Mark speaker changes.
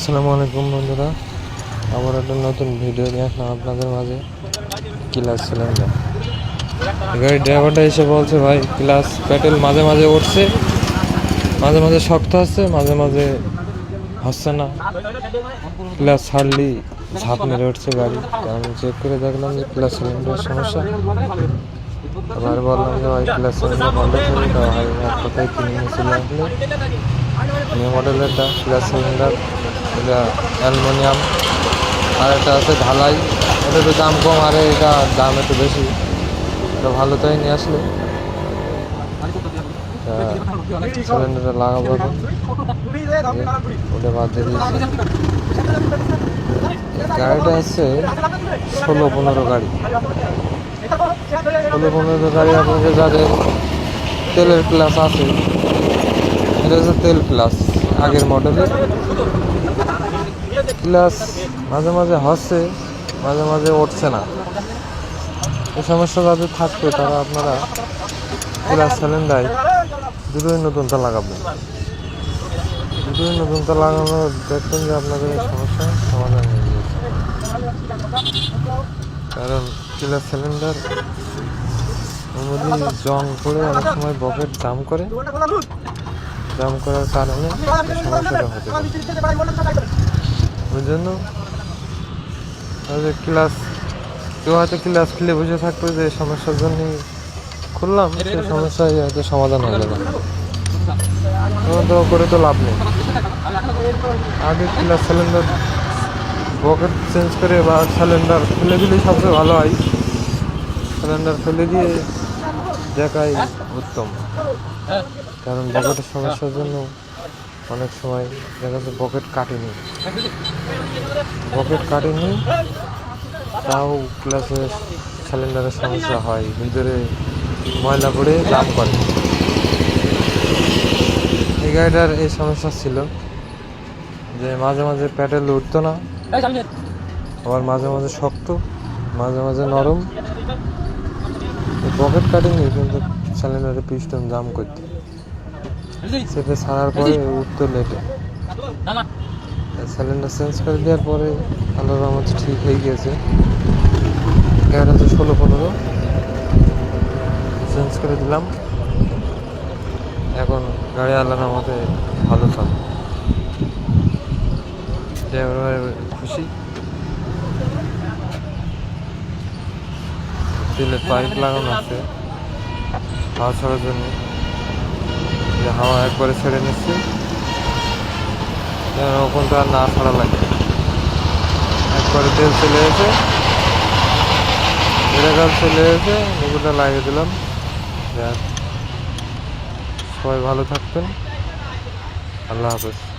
Speaker 1: আসসালামু আলাইকুম বন্ধুরা, আবার একটা নতুন ভিডিও নিয়ে আসলাম আপনাদের মাঝে। ক্লাস সিলিন্ডার গাড়ির ড্রাইভারটা এসে বলছে, ভাই, ক্লাস প্যাটেল মাঝে মাঝে উঠছে, মাঝে মাঝে শক্ত হচ্ছে মাঝে মাঝে হচ্ছে না। ক্লাস ছাড়লি ঝাঁপ মেরে উঠছে গাড়ি। আমি চেক করে দেখলাম যে ক্লাস সিলিন্ডারের সমস্যা। এবার বললাম যে, ভাই, ক্লাস সিলিন্ডার বন্ধ করে দাও ভাই কোথায় কিনে নিয়েছিল আসলে নিউ মডেলেরটা গ্যাস সিলিন্ডার এটা অ্যালুমিনিয়াম, আর একটা আছে ঢালাই। এটা একটু দাম কম, আর এটা দাম একটু বেশি। এটা ভালো তাই নিয়ে আসলে। সিলিন্ডারটা লাগাবো ওটা বাদ দিয়ে গাড়িটা আছে ষোলো পনেরো গাড়ি। ষোলো পনেরো গাড়ি আপনাদের যাদের তেলের ক্লাস আছে। এটা তেল ক্লাস আগের মডেলের ক্লাস মাঝে মাঝে হচ্ছে মাঝে মাঝে উঠছে না। এই সমস্যা যাদের থাকবে তারা আপনারা ক্লাস সিলিন্ডার দুটোই নতুনটা লাগাবেন দুটোই নতুনটা লাগানো, দেখবেন যে আপনাদের এই সমস্যার সমাধান হয়ে গেছে কারণ ক্লাস সিলিন্ডার অনুমতি জং করে অনেক সময় বকেট জাম করে। জাম করার কারণে সমস্যাটা হতে ওই জন্য যে ক্লাস কেউ হয়তো ক্লাস খুলে বসে থাকতো যে সমস্যার জন্য খুললাম সেই সমস্যায় হয়তো সমাধান হবে না তখন তো করে তো লাভ নেই। আগে ক্লাস সিলিন্ডার বকেট চেঞ্জ করে বা সিলিন্ডার খুলে দিলেই সবচেয়ে ভালো হয়। সিলিন্ডার ফেলে দিয়ে দেখাই উত্তম। কারণ বকেটের সমস্যার জন্য অনেক সময় দেখা যাচ্ছে বকেট কাটেনি। বকেট কাটেনি, তাও ক্লাসে সিলিন্ডারের সমস্যা হয়। ভিতরে ময়লা পড়ে জাম করে। এই গাড়িটার এই সমস্যা ছিল যে মাঝে মাঝে প্যাডেল উঠতো না, আবার মাঝে মাঝে শক্ত, মাঝে মাঝে নরম। পকেট কাটিনি, কিন্তু সিলিন্ডারে পিস্টন জাম করতে। সেটা ছাড়ার পরে উঠতো লেটে সিলিন্ডার চেঞ্জ করে দেওয়ার পরে আল্লাহর রহমত ঠিক হয়ে গিয়েছে। গাড়িটা তো ষোলো পনেরো। চেঞ্জ করে দিলাম। এখন গাড়ি আল্লাহর রহমতে ভালো থাকে ড্রাইভার খুশি? তেলের পাইপ লাগানো আছে। হাওয়া ছাড়ার জন্য। হাওয়া একবারে ছেড়ে নিচ্ছে। যেন ওখান তো আর না ছাড়া লাগে। একবারে তেল চলে এসে এলাকার চলে এসে এগুলো লাগিয়ে দিলাম। সবাই ভালো থাকবেন। আল্লাহ হাফেজ।